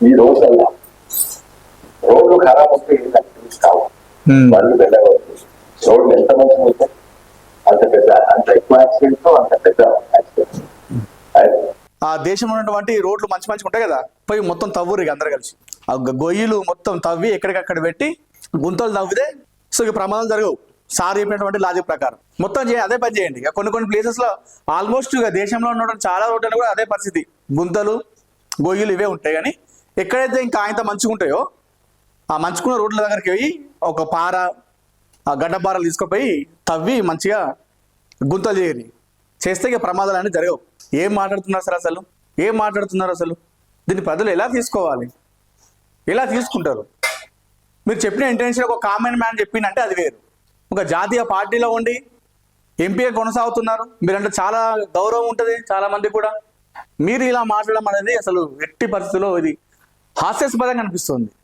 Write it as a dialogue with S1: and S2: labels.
S1: ఈ రోజుల్లో రోడ్లు ఖరాబ్ వస్తే ఏంటంటే బండ్లు వెళ్ళవచ్చు రోడ్లు ఎంత మంచిగా ఉంటే అంత పెద్ద అంత ఎక్కువ యాక్సిడెంట్ అంత పెద్ద యాక్సిడెంట్
S2: ఆ దేశంలో ఉన్నటువంటి రోడ్లు మంచి మంచిగా ఉంటాయి కదా పోయి మొత్తం తవ్వురు ఇక అందరు కలిసి. ఆ గొయ్యిలు మొత్తం తవ్వి ఎక్కడికక్కడ పెట్టి గుంతలు తవ్వితే సో ఇక ప్రమాదాలు జరగవు. సార్ చెప్పినటువంటి లాజిక్ ప్రకారం. మొత్తం చేయ అదే పని చేయండి. ఇక కొన్ని కొన్ని ప్లేసెస్లో ఆల్మోస్ట్ ఇక దేశంలో ఉన్నటువంటి చాలా రోడ్లు కూడా అదే పరిస్థితి. గుంతలు గొయ్యిలు ఇవే ఉంటాయి కానీ ఎక్కడైతే ఇంకా ఆయనతో మంచిగా ఉంటాయో ఆ మంచుకున్న రోడ్ల దగ్గరికి పోయి ఒక పార ఆ గడ్డపారలు తీసుకుపోయి తవ్వి మంచిగా గుంతలు చేయని. చేస్తే ఇక ప్రమాదాలు అనేవి జరగవు. ఏం మాట్లాడుతున్నారు సార్ అసలు? ఏం మాట్లాడుతున్నారు అసలు? దీన్ని ప్రజలు ఎలా తీసుకోవాలి? ఎలా తీసుకుంటారు? మీరు చెప్పిన ఇంటెన్షన్ ఒక కామన్ మ్యాన్ చెప్పిందంటే అది వేరు. ఒక జాతీయ పార్టీలో ఉండి ఎంపీగా కొనసాగుతున్నారు. మీరంటే చాలా గౌరవం ఉంటుంది చాలా మంది కూడా. మీరు ఇలా మాట్లాడడం అనేది అసలు ఎట్టి పరిస్థితుల్లో ఇది హాస్యాస్పదంగా అనిపిస్తుంది.